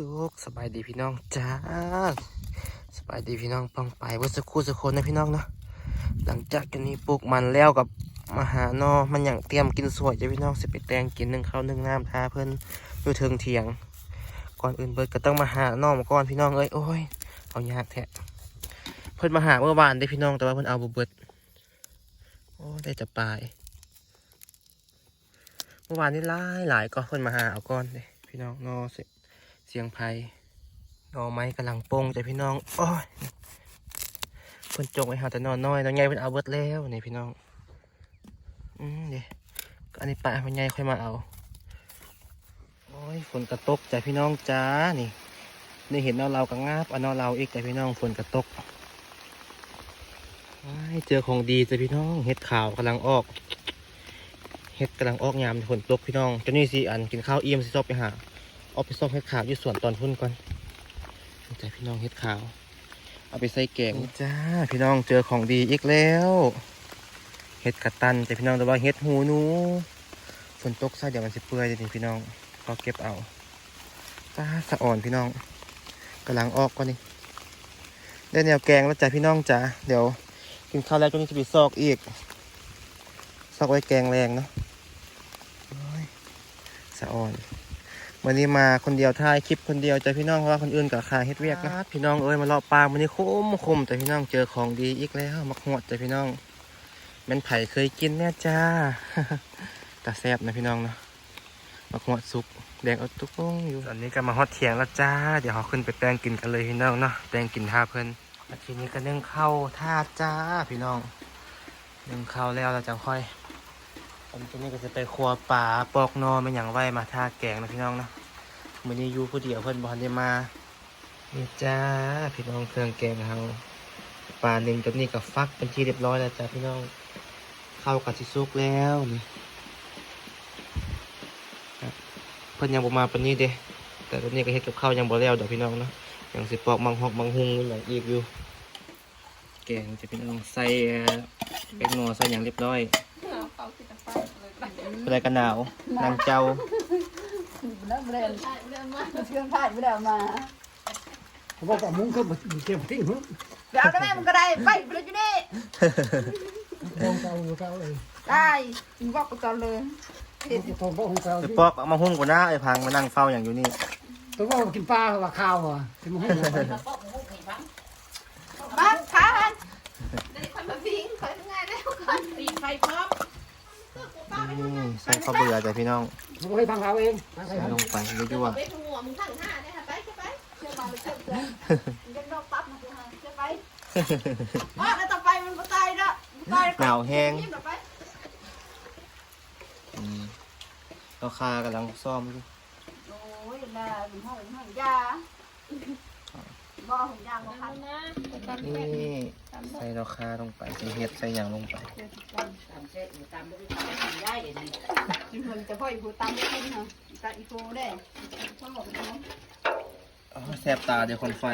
สุขสบายดีพี่น้องจ้าสบายดีพี่น้องปังไปวัสักครู่สักคนนะพี่น้องเนาะหลังจากกันนี้ปลูกมันแล้วกับมาหานอมันอย่างเตรียมกินสวยจ้ะพี่น้องสิไปแตงกินหนึ่งข้าวหนึ่งน้ำทาเพิ่นอยู่เทิงเถียง ก่อนอื่นเบิดก็ต้องมาหานอมาก่อนพี่น้องเอ้ยโอ้ยเอายากแท้เพิ่นมาหาเมื่อวานได้พี่น้องแต่ว่าเพิ่นเอาบเบิดโอ้ได้จะปลายเมื่อวานนี้หลายหลายก็เพิ่นมาหาเอาก้อนเลยพี่น้องนอเส เสียงไผ่นอไม้กำลังโป่งจ้ะพี่น้องโอ้ยเพิ่นจงไว้หาแต่นอนน้อยน้องใหญ่เพิ่นเอาเบิดแล้วนี่พี่น้องอืมเดี๋ยวอันนี้ปลามันใหญ่ค่อยมาเอาโอ้ยฝนกระตกจ้ะพี่น้องจ้านี่นี่เห็นนอเรากระงาบอันนอเราอีกจ้ะพี่น้องฝนกระตกเจอของดีจ้ะพี่น้องเห็ดขาวกำลังออกเฮ็ดกำลังออกยามฝนตกพี่น้องจานี่สี่อันกินข้าวเอี่ยมสิชอบไปหา เอาไปซ่อมเฮ็ดขาวอยู่สวนตอนพุ่นก่อนนี่จ้าพี่น้องเฮ็ดขาว เอาไปใส่แกงจ้าพี่น้องเจอของดีอีกแล้วเฮ็ดกระตันจ้าพี่น้องแต่ว่าเฮ็ดหูหนูฝนตกซะเดี๋ยวมันสิเปื่อยเดี๋ยวนี้พี่น้องก็เก็บเอาจ้าสะอ่อนพี่น้องกำลังออกก่อนนี่ได้แนวแกงแล้วจ้าพี่น้องจ้าเดี๋ยวกินข้าวแล้วเจานี่จะไปซอกอีก ซอกไว้แกงแรงเนาะสะอ่อน วันนี้มาคนเดียวถ่ายคลิปคนเดียวจ้ะพี่น้องเพราะว่าคนอื่นกับคาเฮ็ดเวียกนะพี่น้องเอ้ยมาเลาะปลาวันนี้คมคมแต่พี่น้องเจอของดีอีกแล้วมักหวดจ้ะพี่น้องแมันไผ่เคยกินแน่จ้าตาแซบนะพี่น้องเนาะมักหวดสุกแดงเอาตุ๊กงอยู่ตอนนี้ก็มาฮอดเถียงแล้วจ้า เดี๋ยวเขาขึ้นไปแปลงกินกันเลยพี่น้องเนาะแปลงกินท่าเพิ่นแล้วทีนี้ก็นึ่งข้าวท่าจ้าพี่น้องนึ่งข้าวแล้วเราจะค่อยต อนนี้ก็จะไปครัวป่าปอกนอเป็นอย่างไว้มาทาแกงนะพี่น้องนะมือนี้อยู่ผู้เดียวเพิ่นบ่ทันได้มานี่จ้าพี่น้องเครื่องแกงเฮาปลาหนึ่งตัวนี้กับฟักเป็นที่เรียบร้อยแล้วจ้าพี่น้องเข้ากับสิสุกแล้วนี่เพิ่นยังบ่มาปนนี้เด้แต่ตัวนี้ก็เฮ็ดกับข้าวยังบ่แล้วดอกพี่น้องเนาะยังสิปอกมังหอกมังหุงอย่างอีกอยู่แกงจะพี่น้องใส่เอ่อเป็นงอใส่อย่างเรียบร้อย อะไรกันหนาวนางเจ้าไม่ได้ไม่ได้เชื่อผ่านไม่ได้มาเขาบอกว่ามุ้งเขาบอกเก็บทิ้งหุ้นเดี๋ยวได้แม่มันก็ได้ไปไปเลยจุนี่มองเก่าอยู่เก่าเลยได้มึงบอกไปก่อนเลยตัวบอกของเก่าไปปอกเอามาหุ้งกูหน้าไอ้พังมานั่งเฝ้าอย่างอยู่นี่ตัวบอกกินปลาว่าข้าวอะที่มันหุ้น บ้านขาหันได้คนมาพิงคอยทำงานแล้วคนปีไฟพร้อม นี่ใส่ข้าวเบื่อจ้ะพี่น้องผมให้พังเขาเองใส่ลงไปยั่วไปหัวมึงทั้งห้าได้ค่ะไปไปเชื่อมาเชื่อเชื่อยังนอกปั๊บมาเชื่อไปอ๋อแล้วต่อไปมันก็ตายแล้วตายๆหนาวแห้งไปอืมราคากำลังซ่อมอยู่โอ้ยน่าห้องห้องยา บ่ห้องยาบ่คันนี่ใส่ราคาลงไปใส่เห็ดใส่อย่างลงไปจิมันจะพ่อยผู้ตามไม่ขึ้นฮะตาอีโฟได้พ่อบอกน้องอ๋อแสบตาเดี๋ยวคนไฟ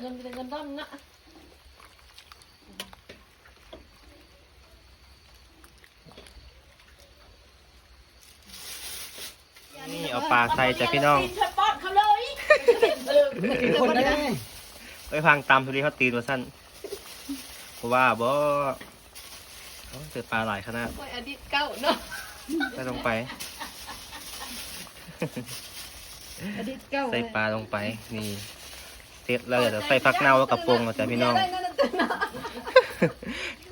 เงินเป็นเงินต้นนะ เอาปลาใส่จ้ะพี่น้องเธอป้อนเขาเลยกินคนได้ไปพังตามทุเรียนเขาตีตัวสั้นเพราะว่าบ่โอ้ยเจอปลาหลายขนาดโอ้ยอดีตเก่าเนาะใส่ลงไปอดีตเก่าใส่ปลาลงไปนี่เสร็จแล้วเดี๋ยวใส่ฟักเน่าแล้วกับปรุงแล้วจ้ะพี่น้อง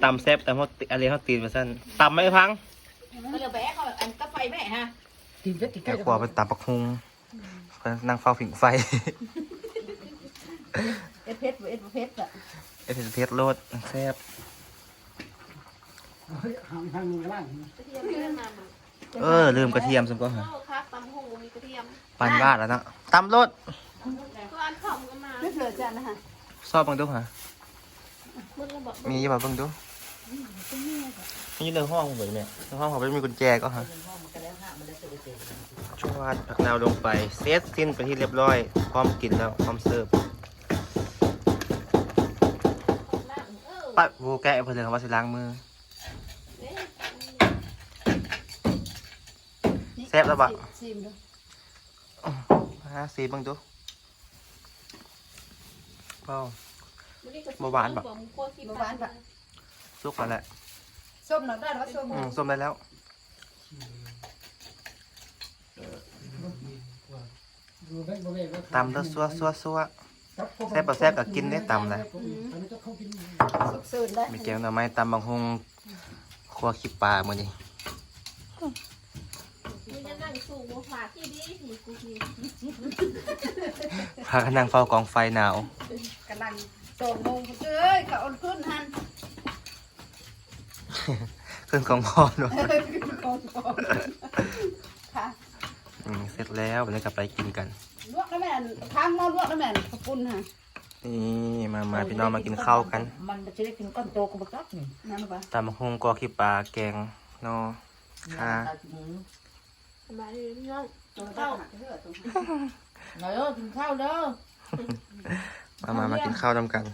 ตำแซ่บแต่เขาอะไรเขาตีนมาสั้นตำไม่พังมันจะแบกเขาอันก็ไฟแม่ฮะ กินเผ็ดกินแกไก่ขวาเป็นตำปักฮุงนั่งเฝ้าผิงไฟ เอ็ดเพชรเอ็ดเพชรอะเอสเพชรโลดแซ่บเฮ้ยหางทางมือล่างกระเทียมเพื่อนมาเออ ลืมกระเทียมสมก็หาโอ้ครับตำหงมีกระเทียมปันบาทแล้วเนาะตำโลดก็อันขำก็มาไม่เหลือจ้ะนะฮะชอบเบังดูหะเมื่อเราบอกมีอย่ามาเบังดูนี่ในห้องเหมือนเนี่ยในห้องเขาไม่มีกุญแจก็ฮะ ชวดผักนาวลงไป เซตสิ้นไปที่เรียบร้อย พร้อมกินแล้ว พร้อมเสิร์ฟปัดบูแกะเพื่อนเลยว่าสิล้างมือแซ่บแล้วบะชิมดูฮะสีเบังดูเป้าวันนี้ก็เบาหวานปะผมกลัวที่ปะสุกแล้วแหละส้มหน่อยได้หรือว่าส้มอืมส้มได้แล้ว ดูแม่บ่แม่ว่า ตำแล้วซัวซัวซัวแซ่บบ่แซ่บก็กินได้ตำเลยอันนี้ก็เขากินสุกซื่นได้มีแกงหน่อไม้ตำบางฮงครัวขี้ปลามื้อนี้มึงจะนั่งสูงฝาที่ดีนี่กูทีพากันนั่งเฝ้ากองไฟหนาวกำลังสองโมงเอ้ยเขาเอาขึ้นหันขึ้นกองพอด้วยกองกองค่ะอืม เสร็จแล้ววันนี้กลับไปกินกัน ลวกแล้วแม่นค้างหม้อลวกแล้วแม่นขอบคุณค่ะนี่มามาพี่น้องมากินข้าวกันมันจะได้กินก้อนโตก็บักรับนี่นั่นหรือเปล่าตำบักฮงกอขี้ปลาแกงนอค่ะสบายดีพี่น้องตัวเข้าหักเถอะตัวหน่อยเด้อกินข้าวเด้อมามามากินข้าวนำกัน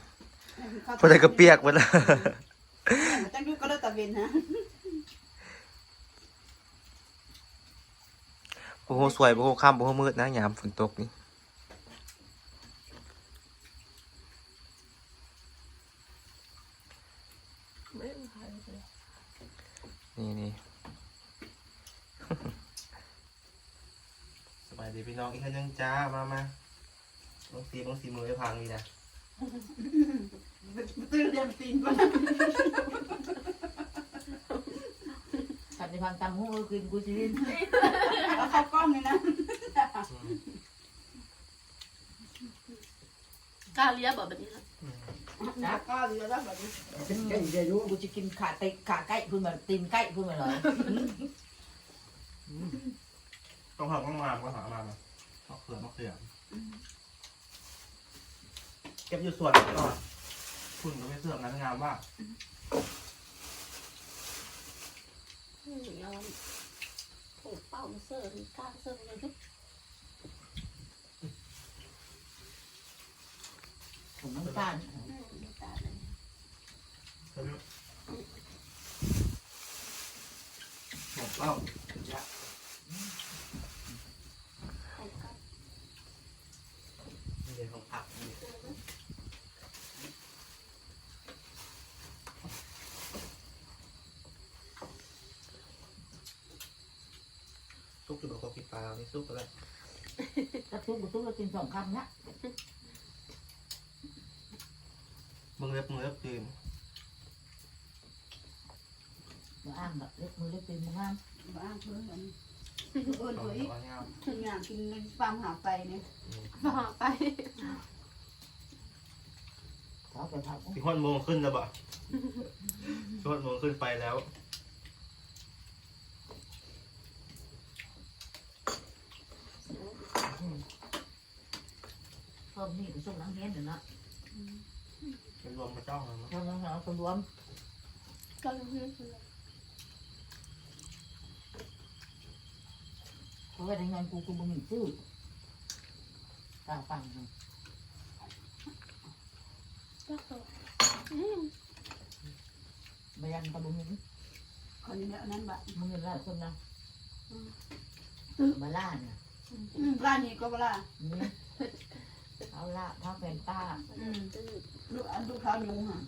เข้าพอได้ก็เปียกหมดแล้วมันจังอยู่ก็เลยตะเวนฮะ โอ้โหสวยโอ้โหค่ำโอ้โหมืดนะยามฝนตกนี่ไม่ต้องขายเลยนี่นี่สบายดีพี่น้องอีกท่านยังจ้ามามาลองสีลองสีมือให้พังนี่นะตื่นเรียนตีนก่อน ขัดในพังตำหูเออกินกูสิลินเอาเข้ากล้องเลยนะกล้าเลี้ยบแบบนี้นะนะก็เรือแล้วแบบนี้เป็นแก่แก่อยู่กูจะกินขาเตะขาไก่พูดมาตีนไก่พูดมาเลยต้องหักต้องมาต้องหักมามามะเขือมะเขือเก็บอยู่ส่วนก่อนคุณก็ไม่เสื่อมนะงามว่า อืมเอาโอ้เป้ามาเสิร์ฟกล้าเสิร์ฟเลยทุกผมน้ำตาลตาเลยบอกเล่า ไข่กัด เดี๋ยวของผักนี่ซุปจะบอกว่า กินปลาไม่ซุปอะไรถ้าทุบกูทุบเรากินสองคำนะมึงเล็บมึงเล็บตีนมาอ้างแบบเล็บมือเล็บตีนมึงอ้างบ้างเพื่อนเอิญสองเฮ้ยตัวเนี่ยงานกินฟาร์มหาไปเนี่ยมาไปเขาไปพักพี่ฮอนโมงขึ้นแล้วบ่พี่ฮอนโมงขึ้นไปแล้ว เพิ่มนี่ก็ส่งน้ำเงี้ยเดี๋ยวนะเป็นรวมกระจ้องแล้วเนอะเพิ่มน้ำเอาคนรวมก็เพื่อนเพราะว่าในงานกูกูบ่มีชื่อตาฟังก็โตอืมบยันตะบุมีคนนี้เนี่ยนั่นบะมึงเห็นหลายคนนะมาล่าเนี่ยร้านนี้ก็เวลานี่ เอาละท้าแฟนต้าอืมตื่นลูกอันลูกเขาอยู่ห่ะ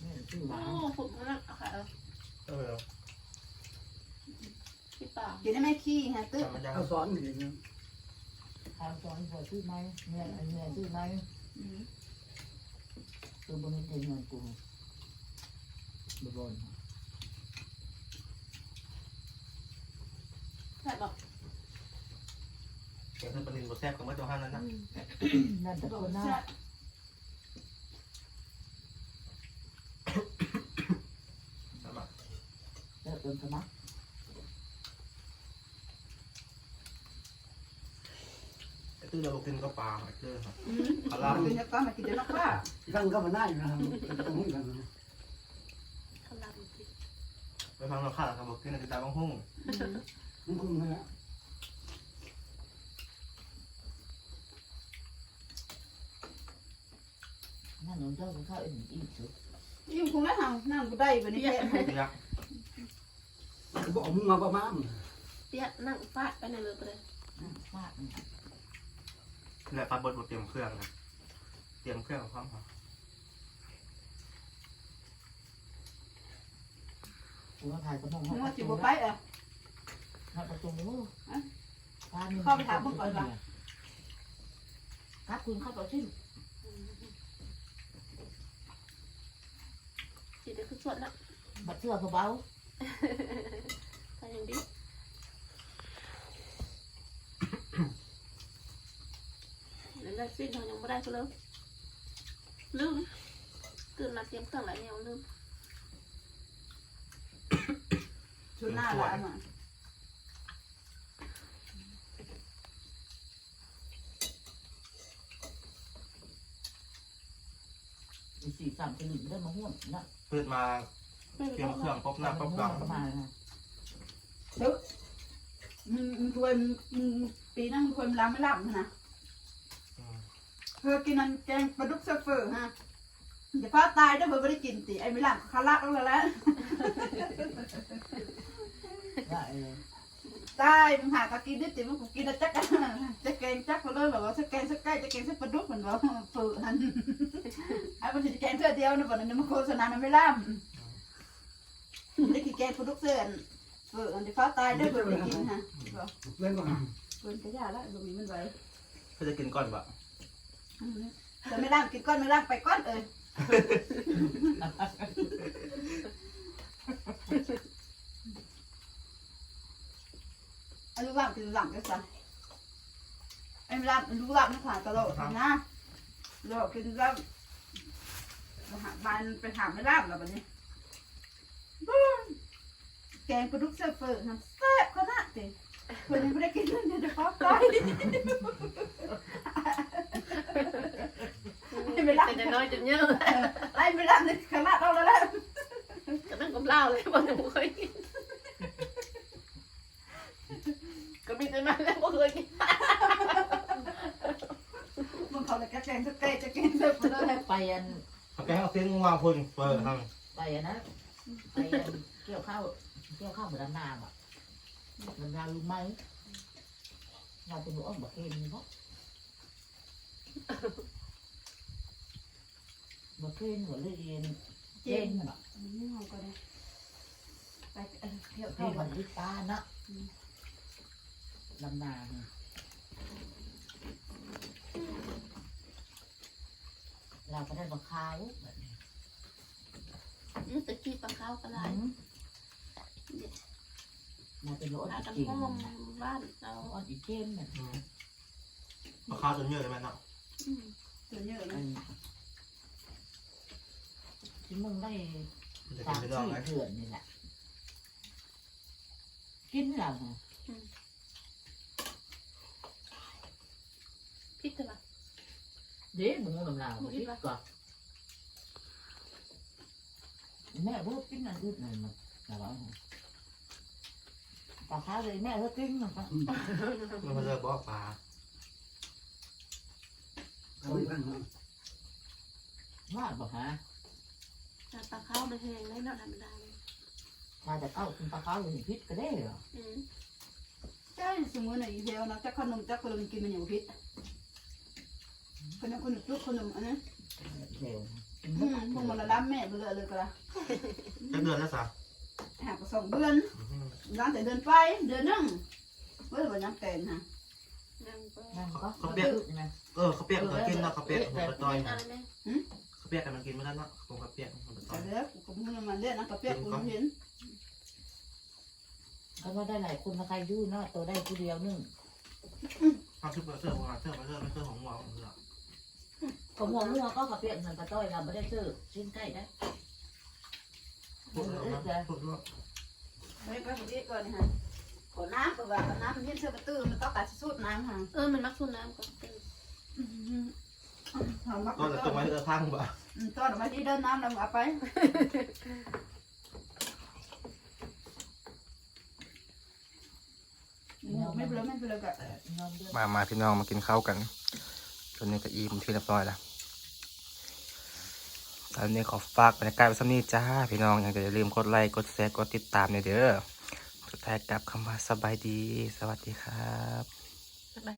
เนี่ยชื่อหโอ้วานผมนั่งเอาค่ะเออพี่ป่ากินได้ไหมขี้ฮะตึ๊ดจำมันยังเอาสอนอย่างนี้ทางสอนพอชื่อไหมเนี่ยเนี่ยชื่อไหมตัวบนนี้เป็นเงินกูบบน แต่บอก เกี่ยวกับปนินบแซ่บกับเมื่อตัวห้านั้นนะนั่นแต่บอกคนหน้าใช่สมัครแล้วเป็นสมัครไอ้ตื้อเรากินก็ปลาหอยเกลือครับอืมปลาเราล่าเป็นนักก็มากินเดี๋ยวนักว่าตั้งก็มาได้นะครับตรงนี้กันขลังสิไปฟังเราข้าวครับบอกกินในตาบ้างหุ้งมันคงนะ นั่นหนูเจ้าข้าวเอ็นอีกสุดยิ่งคงได้ห่านั่งกูได้แบบนี้แค่ยบอกมึงมาประมาณยตี้ยนั่งฟาดไปในเรือไปเลยอืมฟาดอืมและปลาบดบดเตรียมเครื่องนะเตรียมเครื่องพร้อมครับกูมาถ่ายกระมองมึงว่าจิบไปเออมาประตูอะฟาดนี่เข้าไปถามมึงก่อนว่ะครับคุณเข้าไปชิ้น จิตเดี๋ยวคือสวดแล้วบัดเสื้อเบาใส่อย่างดีแล้วได้สิ้นเขายังไม่ได้ก็เลยลืมตื่นมาเตรียมเครื่องหลายแนวลืม ชุดหน้าละอะ ๆ อีสี่สามจะหนึ่งได้มาห่วงนะเพื่อมาไม่เตรียมรู้เครื่องป๊บหน้าป๊บหลังประมาณนะมึงมึงถวยมึงมึงปีนั้นมึงถวยมึงล้างไม่ล้างนะอืมเธอกินนันแกงปลาดุกเซฟเฟอร์ฮะเดี๋ยวพาตายได้อเบอร์ไม่ได้กินติไอ้ไม่ล้างคาราแล้วแหละว่าเออตายมึงหากะกินนิดติมึงกูกินแล้วจักอะจะแกงจักก็เลยแบบว่าจะแกงสักใกล้จะแกงสักปลาดุกเหมือนว่าเฟือหันไอ้มันจะแกงเท่าเดียวนะบ่นั้นมันโฆษณาไม่ล่ามได้กินแกงปลาดุกเสื้อนเฟืออันเดี๋ยวพาตายได้อเบอร์ไม่ได้กินฮะเล่นก่อนเฟือนกระยาละตรงนี้มันไว้เพื่อจะกินก่อนปะแต่ไม่ล่างกินก้อนไม่ล่างไปก้อนเอ้ย อันลูกหลังกินหลังก็สั่ไอ้ไม่ล่างลูกหลังมันผ่านตลอดนะเรากินแล้วหาบ้านไปหาไม่ล่างแล้วบัดนี้แกงปลาดุกเซฟเฟอร์นะแซ่บขนาดเด็คนยังไม่ได้กินเลยเดี๋ยวป๊อปตายไม่รับเป็นจะน้อยจนเยอะไล่ไม่ได้ในขนาดเราแล้วแหละก็นั่งกับเหล้าเลยบอกหนูเคยกินก็มี แต่นั้นแล้วบ่เคยกินมึงเขาเลยกระแจงสเตย์จะกินเสิร์ฟเลยไปอันเอาแกงเอาเส้นวางพุ่นเปิดทไปอันนะไปอันเกี่ยวข้าวเกี่ยวข้าวเหมือนดำนาอะดำนารู้ไหมเราเป็นหนูอ้อมบักเคนเนาะบักเคนหัวเลยเรียนเจนอะนี่ห้องก็ได้ไปเที่ยวที่เที่ยวมันวิตาเนาะ ดำนาเนี่ยเราก็ได้บักขาวแบบนี้มันตะกี้ปลาข้าวกระไรมาเป็นรถปลากันจริงห้องบ้านเราอ่อนอีเจนเนี่ยำเอาข้าวจนเยอะเลยไหมเนาะอืมตัวเยอะไอ้นะที่มึงได้มันจะสากินมไปดองสี่ไหมเถื่อนนี่แหละกินแล้วไงพิจารณาเดี๋ยวมึงลำลาวคิดก่อนแม่ เพิ่งกินนั่นอึดนั่นมันแต่ว่าปลาค้าเลยแม่เพิ่งกินมันก็มันมาเลิกบอกปลาเขาอีกอันหนึ่งว่าบอกฮะปลาข้าว มันแห้งได้เนาะธรรมดาถ้าจะเข้ากินปลาค้าเลยพิษก็ได้เหรออืมใช่สมมติในอีเทลนะจะขนมจะขนมกินมันอยู่พิษขนมขนมจุกขนมอันนี้เร็วมึงมึงมันละล้ำแม่เบื่อเลยก็ละจะเดือนแล้วสะหากสองเดือนร้านแต่เดือนไปเดือนนึงเมื่อวันยังแกงฮะนั่งก็นั่นก็เขาเปียกนะเออเขาวเปียกมันกินเนาะเขาวเปียกมันกระจอยอะไรเนี่ยเขาวเปียกกันมันกินไม่ได้เนาะผมเขาวเปียกมันกระจแต่อยเดี๋ยวกูมึงมันเล่นนะกระเปียกกูเห็นเขาว่าได้หลายคนนะใครยู่เนาะตัวได้ผู้เดียวนึงข้าวชุบเสื้อผมเสื้อมาเสื้อไม่เสื้อของหมอเหรอ ก็มัวมัวก็เขาเปียกเงินกระต้อยเราไม่ได้ซื้อชิ้นใกล้ได้พูดแล้วพูดแล้วไม่ก็ดีก่อนฮะขอน้ำก็ว่าน้ำมันเย็นเสื้อประตูมันต้องการสูดน้ำฮะเออมันมักซุนน้ำก่อนเป็นก็จะตรงไว้เออพังบ่ตอนมาที่เดินน้ำเราเอาไปไม่เป็นไรไม่เป็นไรก็นอนเดือนมามาพี่น้องมากินข้าวกัน ตอนนี้ก็อิ่มที่เรียบร้อยแล้วตอนนี้ขอฝากบรรยากาศไว้สักนิดจ้า พี่น้องยังอย่าลืมกดไลค์กดแชร์กดติดตามในอยเด้อสุดแทกกลับคำว่าสบายดี สวัสดีครับ